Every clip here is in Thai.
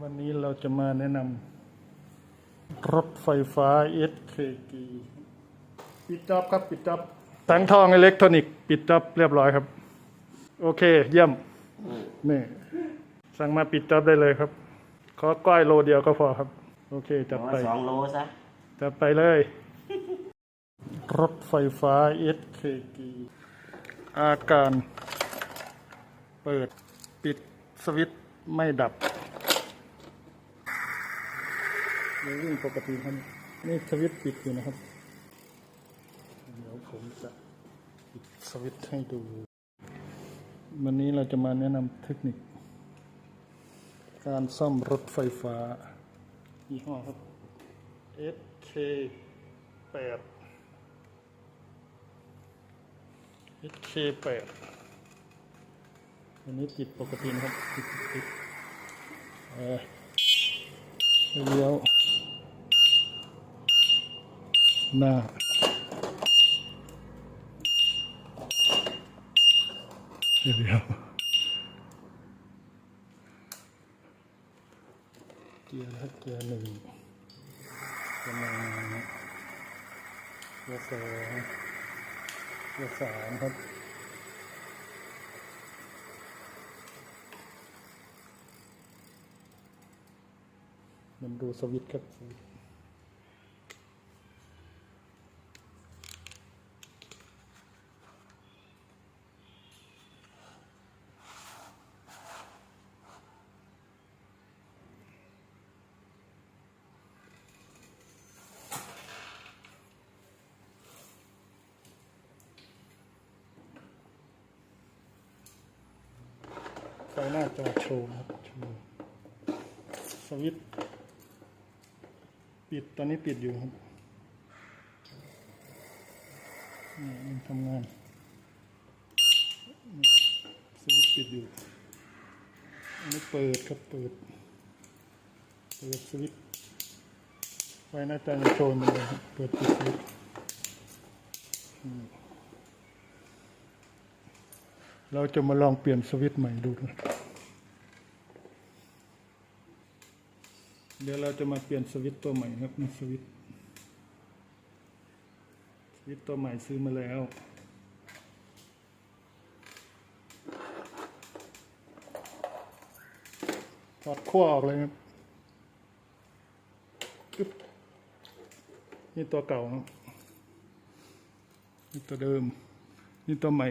วันนี้เราจะมาแนะนำรถไฟฟ้า SKG ปิดจ็อบครับปิดจ็อบทั้งทองอิเล็กทรอนิกส์ปิดจ็อบเรียบร้อยครับ โอเค เยี่ยมนี่สั่งมาปิดจ็อบได้เลยครับ ขอก้อยโลเดียวก็พอครับ โอเคจัดไปสองโลซะจัดไปเลย รถไฟฟ้า SKG อาการ เปิดปิดสวิตช์ไม่ดับ ยังวิ่งปกติครับนี่สวิตปิดอยู่นะครับ เดี๋ยวผมจะปิดสวิตให้ดู วันนี้เราจะมาแนะนำเทคนิค การซ่อมรถไฟฟ้ายี่ห้อครับ SK 8 SK 8อันนี้ติดปกตินะครับติดติดเออ เลี้ยวหน้าเลี้ยวเกียร์ครับเกียร์หนึ่งเกียร์หนึ่งเกียร์สองเกียร์สามครับ มันดูสวิตครับไฟหน้าจอโชว์ครับโชว์สวิตช์ ปิดตอนนี้ปิดอยู่ครับนี่ยังทำงานสวิตช์ปิดอยู่อันนี้เปิดครับเปิด เปิดสวิตช์ไฟหน้าจอยังโชว์มาเลยครับเปิดปิดสวิตเราจะมาลองเปลี่ยนสวิตช์ใหม่ดูนะ เดี๋ยวเราจะมาเปลี่ยนสวิตตัวใหม่ครับนี่สวิตสวิตตัวใหม่ซื้อมาแล้วถอดขั้วออกเลยครับอึ๊บนี่ตัวเก่าครับนี่ตัวเดิม นี่ตัวใหม่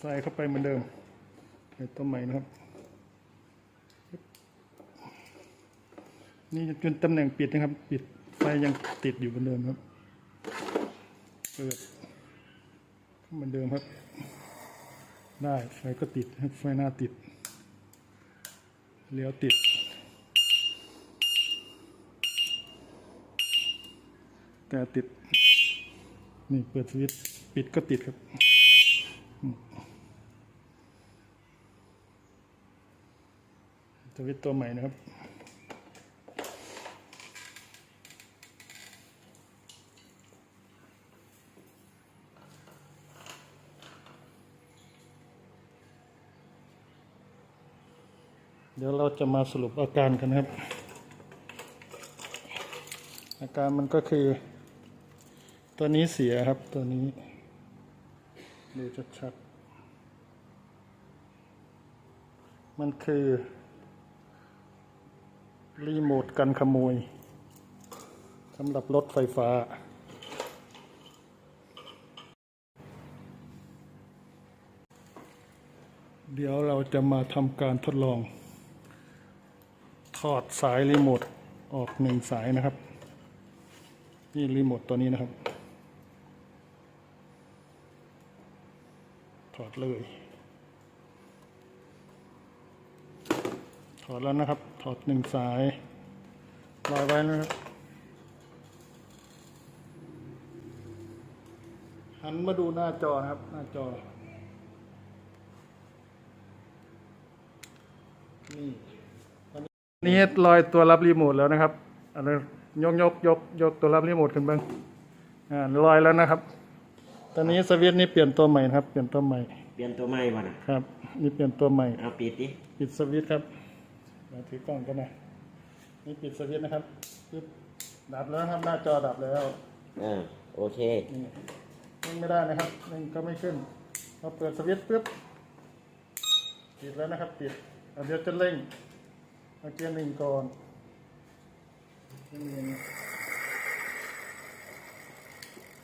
ใส่เข้าไปเหมือนเดิมนี่ตัวใหม่นะครับ นี่จนตำแหน่งปิดนะครับ ปิดไฟยังติดอยู่เหมือนเดิมครับเปิดเหมือนเดิมครับ ได้ไฟก็ติดไฟหน้าติดเลี้ยวติดแต่ติด นี่เปิดสวิตช์ปิดก็ติดครับ สวิตช์ตัวใหม่นะครับ เดี๋ยวเราจะมาสรุปอาการกันครับ อาการมันก็คือ ตัวนี้เสียครับตัวนี้ ดูชัดๆมันคือ รีโมทกันขโมยสำหรับรถไฟฟ้า เดี๋ยวเราจะมาทำการทดลอง ถอดสายรีโมทออกหนึ่งสายนะครับ นี่รีโมทตัวนี้นะครับ ถอดเลย ถอดแล้วนะครับ ถอดหนึ่งสายลอยไว้นะครับหันมาดูหน้าจอนะครับ หน้าจอ นี่ นี่ลอยตัวรับรีโมทแล้วนะครับอันนี้ยกยกยกยกตัวรับรีโมทขึ้นบ้างอ่าลอยแล้วนะครับ ตอนนี้สวิตช์นี่เปลี่ยนตัวใหม่นะครับ เปลี่ยนตัวใหม่ เปลี่ยนตัวใหม่บ่น่ะครับนี่เปลี่ยนตัวใหม่เอาปิดดิปิดสวิตช์ครับมาถือกล้องกันนะนี่ปิดสวิตช์นะครับปึ๊บดับแล้วนะครับหน้าจอดับแล้วอ่าโอเคนี่นิ่งไม่ได้นะครับนิ่งก็ไม่ขึ้นพอเปิดสวิตช์ปุ๊บติดแล้วนะครับติดเอาเดี๋ยวจะเร่ง เอาเกียร์หนึ่งก่อนเกียร์หนึ่ง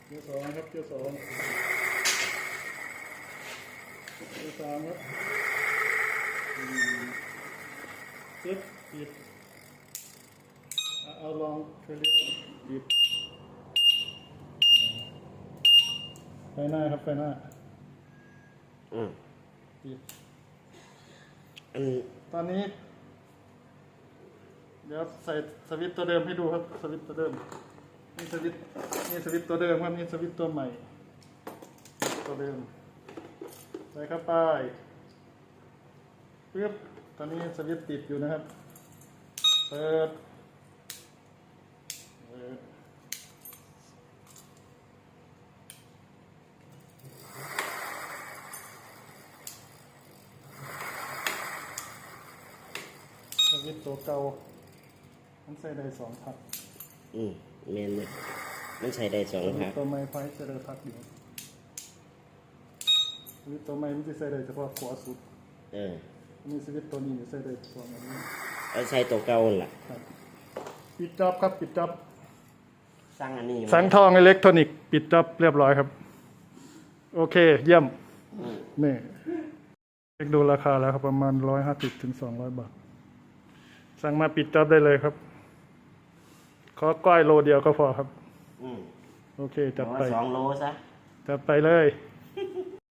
เกียร์สองครับเกียร์สองเกียร์สามครับอืมปึ๊บติดเอาลองเทเลี้ยวติดไฟหน้าครับไฟหน้าอืมปิดอันตอนนี้ เดี๋ยวใส่สวิตตัวเดิมให้ดูครับสวิตตัวเดิมนี่สวิตนี่สวิตตัวเดิมครับนี่สวิตตัวใหม่ ตัวเดิมใส่เข้าไปปึ๊บตอนนี้สวิตติดอยู่นะครับ เปิดเปิดสวิตตัวเก่า มันใส่ได้สองพักอืมแมนเลยมันใช้ได้สองพักตัวใหม่ไฟใส่ได้พักเดียวสวิตช์ตัวใหม่มันจะใส่ได้เฉพาะขวาสุด เออนี่สวิตช์ตัวนี้ใส่ได้สองอันนี้เอาใช้ตัวเก่านั่นล่ะครับปิดจ็อบครับปิดจ็อบสร้างอันนี้มาสังทองอิเล็กทรอนิกส์ปิดจ็อบเรียบร้อยครับ โอเค เยี่ยมอืมนี่เช็คดูราคาแล้วครับประมาณร้อยห้าสิบถึงสองร้อยบาท สั่งมาปิดจ็อบได้เลยครับข อก้อยโลเดียวก็พอครับ อืมโอเคจัจับดไปไปสองโลซะจัดไปเลย